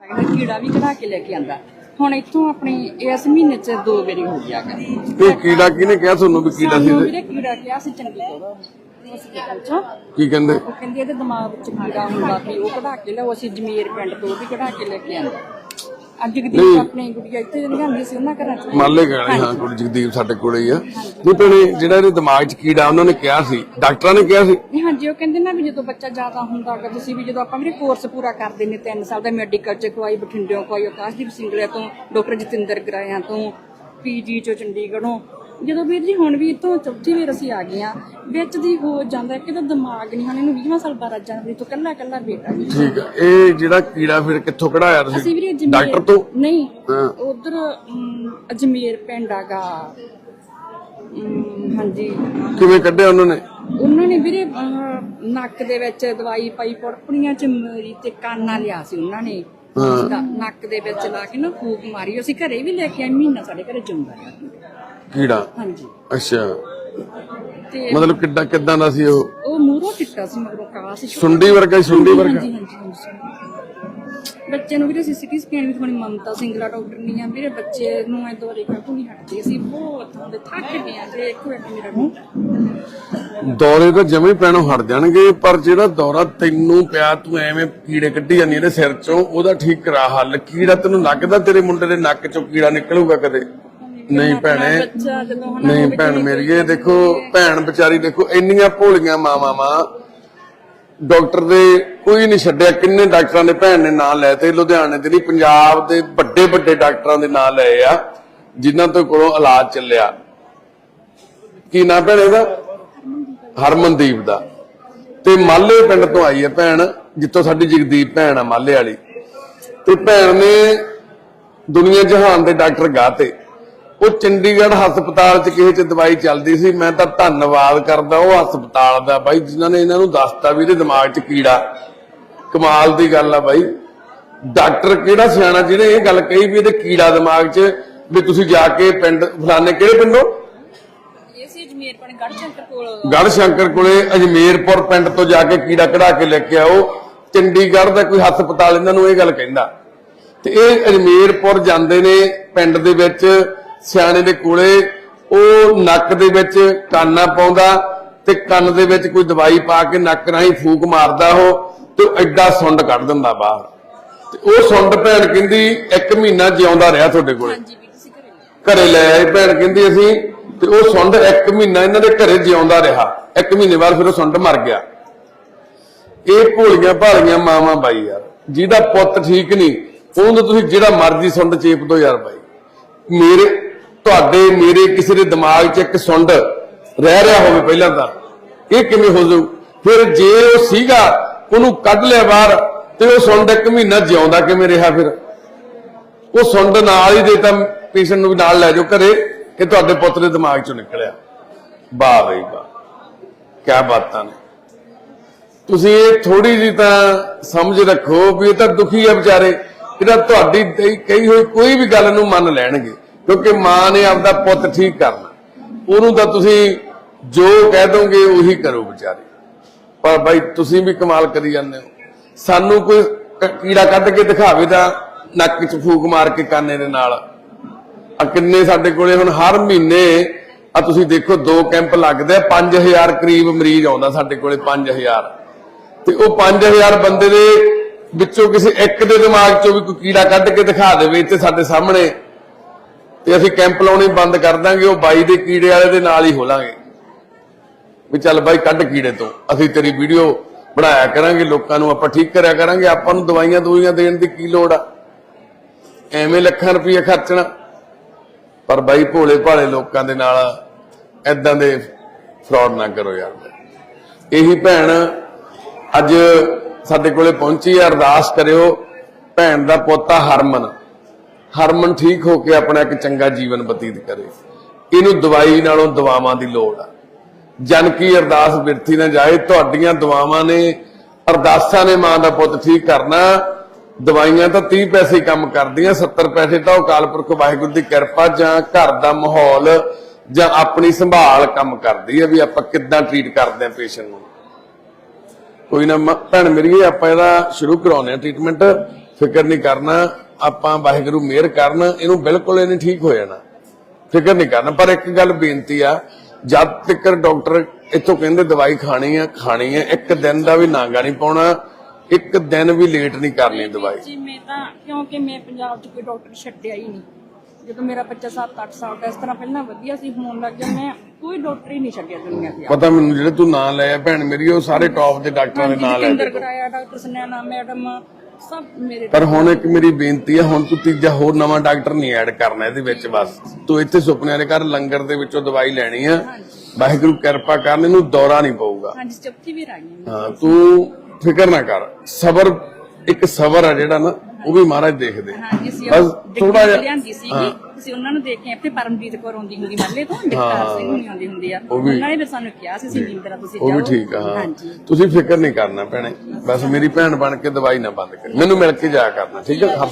ਕੀੜਾ ਵੀ ਕਢਾ ਕੇ ਲੈ ਕੇ ਆਂਦਾ। ਹੁਣ ਇੱਥੋਂ ਆਪਣੀ ਇਸ ਮਹੀਨੇ ਚ ਦੋ ਵਾਰੀ ਹੋ ਗਿਆ ਕਰ ਇਹ ਕੀੜਾ ਕਿਹਨੇ ਕਿਹਾ ਤੁਹਾਨੂੰ ਵੀ ਕੀੜਾ ਸੀ ਸਾਨੂੰ ਇਹਦੇ? ਵੀਰੇ ਕੀੜਾ ਕਿਹਾ ਸੀ ਚੰਗੀ ਹਸਪੀਟਲ ਚੋਂ ਕੀ ਕਹਿੰਦੇ? ਉਹ ਕਹਿੰਦੇ ਇਹਦੇ ਦਿਮਾਗ ਵਿੱਚ ਕੀੜਾ ਹੁੰਦਾ ਵੀ ਉਹ ਕਢਾ ਕੇ ਲਿਆਓ ਅਸੀਂ ਜਮੀਰ ਪਿੰਡ ਤੋਂ ਉਹ ਵੀ ਕਢਾ ਕੇ ਲੈ ਕੇ ਆਂਦਾ। ਅੱਜ ਜਗਦੀਪ ਆਪਣੀ ਗੁੜੀਆ ਇੱਥੇ ਲਿਆਂਦੀ ਸੀ ਉਹਨਾਂ ਘਰਾਂ ਚ ਮੰਨ ਲੈ ਗਏ। ਹਾਂ ਕੁੜੀ ਜਗਦੀਪ ਸਾਡੇ ਕੋਲੇ ਹੀ ਆ। ਨਹੀਂ ਭੈਣੇ ਜਿਹੜਾ ਇਹਦੇ ਦਿਮਾਗ 'ਚ ਕੀੜਾ ਉਹਨਾਂ ਨੇ ਕਿਹਾ ਸੀ ਡਾਕਟਰਾਂ ਨੇ ਕਿਹਾ ਸੀ। ਨਹੀਂ ਹਾਂਜੀ ਉਹ ਕਹਿੰਦੇ ਨਾ ਵੀ ਜਦੋਂ ਬੱਚਾ ਜ਼ਿਆਦਾ ਹੁੰਦਾ ਹੈਗਾ ਤੁਸੀਂ ਵੀ ਜਦੋਂ ਆਪਾਂ ਵੀ ਕੋਰਸ ਪੂਰਾ ਕਰਦੇ ਨੇ 3 ਸਾਲ ਦਾ ਮੈਡੀਕਲ ਚ ਕੋਈ ਬਠਿੰਡਿਓਂ ਕੋਈ ਆਕਾਸ਼ਦੀਪ ਤੋਂ ਡਾਕਟਰ ਜਤਿੰਦਰ ਗਰਾਇਆ ਤੋਂ ਪੀਜੀ ਚੋਂ ਚੰਡੀਗੜ੍ਹੋਂ ਜਦੋਂ ਵੀਰ ਜੀ ਹੁਣ ਵੀ ਇੱਥੋਂ ਚੌਥੀ ਵਾਰ ਅਸੀਂ ਆ ਗਏ ਆ ਵਿੱਚ ਦੀ ਹੋ ਜਾਂਦਾ ਕਿ ਤਾਂ ਦਿਮਾਗ ਨਹੀਂ ਹੁਣ ਇਹਨੂੰ 20ਵਾਂ ਸਾਲ 12 ਜਨਵਰੀ ਤੋਂ ਕੱਲਾ ਕੱਲਾ ਬੇਟਾ ਜੀ ਠੀਕ ਆ ਇਹ ਜਿਹੜਾ ਕੀੜਾ ਫਿਰ ਕਿੱਥੋਂ ਕਢਾਇਆ ਅਸੀਂ ਤੁਸੀਂ ਵੀਰੇ ਅਜਮੇਰ ਡਾਕਟਰ ਤੋਂ? ਨਹੀਂ। ਉਧਰ ਅਜਮੇਰ ਪਿੰਡ ਅਮ, ਹਾਂਜੀ। ਕਿਵੇਂ ਕੱਢਿਆ ਉਹਨਾਂ ਨੇ? ਉਹਨਾਂ ਨੇ ਵੀਰੇ ਅਹ, ਨੱਕ ਦੇ ਵਿੱਚ ਦਵਾਈ ਪਾਈ ਪੜਪਣੀਆਂ ਚ ਮੇਰੀ ਤੇ ਕਾਨਾ ਲਿਆ ਸੀ ਉਹਨਾਂ ਨੇ। ਨੱਕ ਦੇ ਵਿੱਚ ਲਾ ਕੇ ਨਾ ਫੂਕ ਮਾਰੀ। ਅਸੀਂ ਘਰੇ ਵੀ ਲੈ ਕੇ ਆਏ ਮਹੀਨਾ ਸਾਡੇ ਘਰੇ ਜੁੰਦਾ ਕੀੜਾ? ਹਾਂਜੀ। ਅੱਛਾ। ਤੇ ਮਤਲਬ ਕਿੱਦਾਂ ਕਿੱਦਾਂ ਦਾ ਸੀ ਉਹ? ਉਹ ਮੂਰੋਂ ਚਿੱਟਾ ਸੀ ਮਗਰੋਂ ਕਾਲਾ ਸੀ ਛੋਟਾ। ਸੁੰਡੀ ਵਰਗਾ ਸੀ, ਸੁੰਡੀ ਵਰਗਾ? ਹਾਂਜੀ ਹਾਂਜੀ ਹਾਂਜੀ। ਬੱਚੇ ਨੂੰ ਵੀਰੇ ਸਿਟੀ ਸਕੈਨ ਵੀ ਥੋੜੀ ਮਮਤਾ ਸਿੰਗਲਾ ਡਾਕਟਰ ਨਹੀਂ ਆ। ਵੀਰੇ ਬੱਚੇ ਨੂੰ ਇਹ ਦੌਰੇ ਕਾਹਤੋਂ ਨਹੀਂ ਹਟਦੇ ਸੀ। ਬਹੁਤ ਹੁੰਦੇ ਥੱਕ ਗਏ ਆ ਜੇ ਇੱਕ ਮਿੰਟ ਮੇਰਾ ਨੂੰ ਦੌਰੇ ਤਾਂ ਜਮੇ ਪੈਣੋਂ ਹਟ ਜਾਣਗੇ ਪਰ ਜਿਹੜਾ ਦੌਰਾ ਤੈਨੂੰ ਪਿਆ ਤੂੰ ਐਵੇਂ ਕੀੜੇ ਕੱਢੀ ਜਾਂਦੀ ਇਹਦੇ ਸਿਰ ਚੋਂ ਉਹਦਾ ਠੀਕ ਕਰਾ ਹੱਲ। ਕੀੜਾ ਤੈਨੂੰ ਲੱਗਦਾ ਤੇਰੇ ਮੁੰਡੇ ਦੇ ਨੱਕ ਚੋਂ ਕੀੜਾ ਨਿਕਲੂਗਾ ਕਦੇ? ਨਹੀਂ ਭੈਣੇ ਬੱਚਾ ਜਦੋਂ ਹਨਾ ਨਹੀਂ ਭੈਣ ਮੇਰੀਏ ਦੇਖੋ ਭੈਣ ਵਿਚਾਰੀ ਦੇਖੋ ਇੰਨੀਆਂ ਭੋਲੀਆਂ ਮਾਵਾਂ ਮਾਂ ਡਾਕਟਰ ਦੇ ਕੋਈ ਨਹੀਂ ਛੱਡਿਆ ਕਿੰਨੇ ਡਾਕਟਰਾਂ ਦੇ ਭੈਣ ਨੇ ਨਾਂ ਲਏ ਤੇ ਲੁਧਿਆਣੇ ਦੇ ਲਈ ਪੰਜਾਬ ਦੇ ਵੱਡੇ ਵੱਡੇ ਡਾਕਟਰਾਂ ਦੇ ਨਾਂ ਲਏ ਆ ਜਿਨ੍ਹਾਂ ਤੋਂ ਕੋਲੋਂ ਇਲਾਜ ਚੱਲਿਆ। ਕੀ ਨਾਂ ਭੈਣ ਇਹਦਾ? ਹਰਮਨਦੀਪ ਦਾ। ਤੇ ਮਾਲੇ ਪਿੰਡ ਤੋਂ ਆਈ ਹੈ ਭੈਣ ਜਿੱਥੋਂ ਸਾਡੀ ਜਗਦੀਪ ਭੈਣ ਆ ਮਾਲੇ ਵਾਲੀ। ਤੇ ਭੈਣ ਨੇ ਦੁਨੀਆ ਜਹਾਨ ਦੇ ਡਾਕਟਰ ਗਾਤੇ। ਉਹ ਚੰਡੀਗੜ੍ਹ ਹਸਪਤਾਲ 'ਚ ਕਿਸੇ 'ਚ ਦਵਾਈ ਚੱਲਦੀ ਸੀ ਮੈਂ ਤਾਂ ਧੰਨਵਾਦ ਕਰਦਾ ਉਹ ਹਸਪਤਾਲ ਦਾ ਬਾਈ ਜਿਨ੍ਹਾਂ ਨੇ ਇਹਨਾਂ ਨੂੰ ਦੱਸਤਾ ਵੀ ਇਹਦੇ ਦਿਮਾਗ 'ਚ ਕੀੜਾ ਕਮਾਲ ਦੀ ਗੱਲ ਆ ਬਾਈ। ਡਾਕਟਰ ਕਿਹੜਾ ਸਿਆਣਾ ਜਿਹਨੇ ਇਹ ਗੱਲ ਕਹੀ ਵੀ ਇਹਦੇ ਕੀੜਾ ਦਿਮਾਗ 'ਚ ਵੀ ਤੁਸੀਂ ਜਾ ਕੇ ਪਿੰਡ ਫਲਾਣੇ ਕਿਹੜੇ ਪਿੰਡੋਂ? ਇਹ ਸੀ ਗੜ ਸ਼ੰਕਰ ਕੋਲ। ਗੜ ਸ਼ੰਕਰ ਕੋਲੇ ਅਜਮੇਰਪੁਰ ਪਿੰਡ ਤੋਂ ਜਾ ਕੇ ਕੀੜਾ ਕਢਾ ਕੇ ਲੈ ਕੇ ਆਓ। ਚੰਡੀਗੜ੍ਹ ਦਾ ਕੋਈ ਹਸਪਤਾਲ ਇਹਨਾਂ ਨੂੰ ਇਹ ਗੱਲ ਕਹਿੰਦਾ। ਤੇ ਇਹ ਅਜਮੇਰਪੁਰ ਜਾਂਦੇ ਨੇ ਪਿੰਡ ਦੇ ਵਿੱਚ ਸਿਆਣੇ ਦੇ ਕੋਲੇ ਉਹ ਨੱਕ ਦੇ ਵਿੱਚ ਕਾਨਾ ਪਾਉਂਦਾ ਤੇ ਕੰਨ ਦੇ ਵਿੱਚ ਕੋਈ ਦਵਾਈ ਪਾ ਕੇ ਨੱਕ ਰਾਹੀਂ ਫੂਕ ਮਾਰਦਾ ਉਹ ਤੇ ਐਡਾ ਸੁੰਡ ਕੱਢ ਦਿੰਦਾ ਬਾਹਰ। ਤੇ ਉਹ ਸੁੰਡ ਭੈਣ ਕਹਿੰਦੀ ਇੱਕ ਮਹੀਨਾ ਜਿਉਂਦਾ ਰਿਹਾ ਤੁਹਾਡੇ ਕੋਲੇ। ਘਰੇ ਲੈ ਆਏ ਭੈਣ ਕਹਿੰਦੀ ਅਸੀਂ ਤੇ ਉਹ ਸੁੰਡ ਇੱਕ ਮਹੀਨਾ ਇਹਨਾਂ ਦੇ ਘਰੇ ਜਿਉਂਦਾ ਰਿਹਾ। ਇੱਕ ਮਹੀਨੇ ਬਾਅਦ ਫਿਰ ਉਹ ਸੁੰਡ ਮਰ ਗਿਆ। ਇਹ ਭੋਲੀਆਂ ਭਾਲੀਆਂ ਮਾਵਾਂ ਬਾਈ ਯਾਰ ਜਿਹਦਾ ਪੁੱਤ ਠੀਕ ਨਹੀਂ ਉਹਨੂੰ ਤੁਸੀਂ ਜਿਹੜਾ ਮਰਜ਼ੀ ਸੁੰਡ ਚੇਪ ਦੋ ਯਾਰ ਬਾਈ। ਮੇਰੇ ਤੁਹਾਡੇ, ਮੇਰੇ, ਕਿਸੇ ਦੇ ਦਿਮਾਗ 'ਚ ਇੱਕ ਸੁੰਡ ਰਹਿ ਰਿਹਾ ਹੋਵੇ ਪਹਿਲਾਂ ਤਾਂ। ਇਹ ਕਿਵੇਂ ਹੋ ਜਾਊ? ਫਿਰ ਜੇ ਉਹ ਸੀਗਾ, ਉਹਨੂੰ ਕੱਢ ਲਿਆ ਬਾਹਰ ਤੇ ਉਹ ਸੁੰਡ ਇੱਕ ਮਹੀਨਾ ਜਿਉਂਦਾ ਕਿਵੇਂ ਰਿਹਾ ਫਿਰ? ਉਹ ਸੁੰਡ ਨਾਲ ਹੀ ਦੇ ਤਾਂ ਪੇਸ਼ੈਂਟ ਨੂੰ ਵੀ ਨਾਲ ਲੈ ਜਾਓ ਘਰੇ, ਕਿ ਤੁਹਾਡੇ ਪੁੱਤ ਦੇ ਦਿਮਾਗ ਚੋਂ ਨਿਕਲਿਆ। ਵਾਹ ਬਈ ਵਾਹ ਕੀ ਬਾਤਾਂ ਨੇ। ਤੁਸੀਂ ਇਹ ਥੋੜੀ ਜੀ ਤਾਂ ਸਮਝ ਰੱਖੋ ਵੀ ਇਹ ਤਾਂ ਦੁਖੀ ਆ ਵਿਚਾਰੇ, ਇਹਦਾ ਤੁਹਾਡੀ ਕਹੀ ਹੋਈ ਕੋਈ ਵੀ ਗੱਲ ਨੂੰ ਮੰਨ ਲੈਣਗੇ। ਕਿਉਂਕਿ ਮਾਂ ਨੇ ਆਪਦਾ ਪੁੱਤ ਠੀਕ ਕਰਨਾ। ਉਹਨੂੰ ਤਾਂ ਤੁਸੀਂ ਜੋ ਕਹਿ ਦੋਗੇ ਉਹੀ ਕਰੋ ਵਿਚਾਰੇ। ਪਰ ਬਾਈ ਤੁਸੀਂ ਵੀ ਕਮਾਲ ਕਰੀ ਜਾਂਦੇ ਹੋ। ਸਾਨੂੰ ਕੋਈ ਕੀੜਾ ਕੱਢ ਕੇ ਦਿਖਾਵੇ ਤਾਂ ਨੱਕ 'ਚ ਫੂਕ ਮਾਰ ਕੇ ਕਾਨੇ ਦੇ ਨਾਲ। ਆ ਕਿੰਨੇ ਸਾਡੇ ਕੋਲੇ ਹੁਣ ਹਰ ਮਹੀਨੇ ਆ ਤੁਸੀਂ ਦੇਖੋ ਦੋ ਕੈਂਪ ਲੱਗਦੇ ਆ 5000 ਕਰੀਬ ਮਰੀਜ਼ ਆਉਂਦਾ ਸਾਡੇ ਕੋਲੇ 5000 ਤੇ ਉਹ 5000 ਬੰਦੇ ਦੇ ਵਿੱਚੋਂ ਕਿਸੇ ਇੱਕ ਦੇ ਦਿਮਾਗ 'ਚੋਂ ਵੀ ਕੋਈ ਕੀੜਾ ਕੱਢ ਕੇ ਦਿਖਾ ਦੇਵੇ ਤੇ ਸਾਡੇ ਸਾਹਮਣੇ ਤੇ ਅਸੀਂ ਕੈਂਪ ਲਾਉਣੇ ਬੰਦ ਕਰ ਦਾਂਗੇ, ਉਹ ਬਾਈ ਦੇ ਕੀੜੇ ਵਾਲੇ ਦੇ ਨਾਲ ਹੀ ਹੋਲਾਂਗੇ ਵੀ ਚੱਲ ਬਾਈ ਕੱਢ ਕੀੜੇ ਤੋਂ, ਅਸੀਂ ਤੇਰੀ ਵੀਡੀਓ ਬਣਾਇਆ ਕਰਾਂਗੇ, ਲੋਕਾਂ ਨੂੰ ਆਪਾਂ ਠੀਕ ਕਰਿਆ ਕਰਾਂਗੇ, ਆਪਾਂ ਨੂੰ ਦਵਾਈਆਂ ਦਵਾਈਆਂ ਦੇਣ ਦੀ ਕੀ ਲੋੜ ਆ? ਐਵੇਂ ਲੱਖਾਂ ਰੁਪਏ ਖਰਚਣਾ। ਪਰ ਬਾਈ ਭੋਲੇ ਭਾਲੇ ਲੋਕਾਂ ਦੇ ਨਾਲ ਐਦਾਂ ਦੇ ਫਰਾਡ ਨਾ ਕਰੋ ਯਾਰ। ਇਹੀ ਭੈਣ ਅੱਜ ਸਾਡੇ ਕੋਲੇ ਪਹੁੰਚੀ ਹੈ ਅਰਦਾਸ ਕਰਿਓ, ਭੈਣ ਦਾ ਪੋਤਾ ਹਰਮਨ। ਹਰਮਨ ਠੀਕ ਹੋ ਕੇ ਆਪਣਾ ਇੱਕ ਚੰਗਾ ਜੀਵਨ ਬਤੀਤ ਕਰੇ। ਇਹਨੂੰ ਦਵਾਈ ਨਾਲੋਂ ਦਵਾਵਾਂ ਦੀ ਲੋੜ ਆ। ਜਨ ਕੀ ਅਰਦਾਸ ਬਿਰਥੀ ਨਾ ਜਾਏ, ਤੁਹਾਡੀਆਂ ਦੁਆਵਾਂ ਨੇ, ਅਰਦਾਸਾਂ ਨੇ ਮਾਂ ਦਾ ਪੁੱਤ ਠੀਕ ਕਰਨਾ। ਦਵਾਈਆਂ ਤਾਂ 30 ਪੈਸੇ ਕੰਮ ਕਰਦੀਆਂ 70 ਪੈਸੇ ਤਾਂ ਉਹ ਅਕਾਲ ਪੁਰਖ ਵਾਹਿਗੁਰੂ ਦੀ ਕਿਰਪਾ ਜਾਂ ਘਰ ਦਾ ਮਾਹੌਲ ਜਾਂ ਆਪਣੀ ਸੰਭਾਲ ਕੰਮ ਕਰਦੀ ਹੈ ਵੀ ਆਪਾਂ ਕਿੱਦਾਂ ਟਰੀਟ ਕਰਦੇ ਆ ਪੇਸ਼ੈਂਟ ਨੂੰ। ਕੋਈ ਨਾ ਭੈਣ ਮੇਰੀ ਆਪਾਂ ਇਹਦਾ ਸ਼ੁਰੂ ਕਰਾਉਨੇ ਆ ਟ੍ਰੀਟਮੈਂਟ ਫਿਕਰ ਨਹੀਂ ਕਰਨਾ। ਆਪਾਂ ਵਾਹਿਗੁਰੂ ਮਿਹਰ ਕਰਨ ਇਹਨੂੰ ਬਿਲਕੁਲ ਇਹਨੇ ਠੀਕ ਹੋ ਜਾਣਾ। ਫਿਕਰ ਨਹੀਂ ਕਰਨਾ। ਪਰ ਇੱਕ ਗੱਲ ਬੇਨਤੀ ਆ ਜਦ ਤੱਕ ਡਾਕਟਰ ਇੱਥੋਂ ਕਹਿੰਦੇ ਦਵਾਈ ਖਾਣੀ ਆ ਖਾਣੀ ਆ ਇੱਕ ਦਿਨ ਦਾ ਵੀ ਨਾਗਾ ਨਹੀਂ ਪਾਉਣਾ ਇੱਕ ਦਿਨ ਵੀ ਲੇਟ ਨਹੀਂ ਕਰਨੀ ਦਵਾਈ। ਜੀ ਮੈਂ ਤਾਂ ਕਿਉਂਕਿ ਮੈਂ ਪੰਜਾਬ 'ਚ ਕੋਈ ਡਾਕਟਰ ਛੱਡਿਆ ਹੀ ਨਹੀਂ। ਜਦੋਂ ਮੇਰਾ ਬੱਚਾ 7-8 ਸਾਲ ਦਾ ਇਸ ਤਰ੍ਹਾਂ ਪਹਿਲਾਂ ਵਧੀਆ ਸੀ ਹੋਣ ਲੱਗ ਗਿਆ ਮੈਂ ਕੋਈ ਡਾਕਟਰ ਹੀ ਨਹੀਂ ਛੱਡਿਆ ਦੁਨੀਆ ਤੇ ਪਤਾ ਮੈਨੂੰ ਜਿਹੜੇ ਤੂੰ ਨਾਂ ਲਿਆ ਭੈਣ ਮੇਰੀ ਉਹ ਸਾਰੇ ਟੌਪ ਦੇ ਡਾਕਟਰਾਂ ਦੇ ਨਾਂ ਲੈ ਜਿੰਦਰ ਕਰਾਇਆ ਡਾਕਟਰ ਸਨੈਣਾ ਮੈਡਮ ਸਭ ਮੇਰੇ ਪਰ ਹੁਣ ਇੱਕ ਮੇਰੀ ਬੇਨਤੀ ਹੈ ਹੁਣ ਤੂੰ ਤੀਜਾ ਹੋਰ ਨਵਾਂ ਡਾਕਟਰ ਨਹੀਂ ਐਡ ਕਰਨਾ ਇਹਦੇ ਵਿੱਚ ਬਸ। ਤੂੰ ਇੱਥੇ ਸੁਪਨਿਆਂ ਦੇ ਘਰ ਲੰਗਰ ਦੇ ਵਿੱਚੋਂ ਦਵਾਈ ਲੈਣੀ ਆ ਵਾਹਿਗੁਰੂ ਕਿਰਪਾ ਕਰਨ ਇਹਨੂੰ ਦੌਰਾ ਨਹੀਂ ਪਊਗਾ। ਹਾਂਜੀ ਚੌਥੀ ਵੀ ਹਾਂ। ਹਾਂ ਤੂੰ ਫਿਕਰ ਨਾ ਕਰ। ਸਬਰ ਇੱਕ ਸਬਰ ਆ ਜਿਹੜਾ ਨਾ ਉਹ ਵੀ ਮਹਾਰਾਜ ਦੇਖਦੇ ਬਸ ਥੋੜਾ ਜਿਹਾ ਲਿਆਂਦੀ ਸੀਗੀ। ਅਸੀਂ ਉਹਨਾਂ ਨੂੰ ਦੇਖ ਕੇ ਇੱਥੇ ਪਰਮਜੀਤ ਕੌਰ ਆਉਂਦੀ ਹੁੰਦੀ ਮੱਲੇ ਤੋਂ ਜਗਤਾਰ ਸਿੰਘ ਹੁਣੀ ਆਉਂਦੀ ਹੁੰਦੀ ਆ। ਉਹਨਾਂ ਨੇ ਫਿਰ ਸਾਨੂੰ ਕਿਹਾ ਸੀ ਅਸੀਂ ਜਿੰਦਰਾ ਤੁਸੀਂ ਉਹ ਵੀ ਜਾਓ। ਠੀਕ ਆ ਹਾਂਜੀ ਤੁਸੀਂ ਫਿਕਰ ਨਹੀਂ ਕਰਨਾ ਭੈਣੇ। ਬਸ ਮੇਰੀ ਭੈਣ ਬਣ ਕੇ ਦਵਾਈ ਨਾ ਬੰਦ ਕਰ। ਮੈਨੂੰ ਮਿਲ ਕੇ ਜਾਇਆ ਕਰਨਾ ਠੀਕ ਹੈ ਹਰ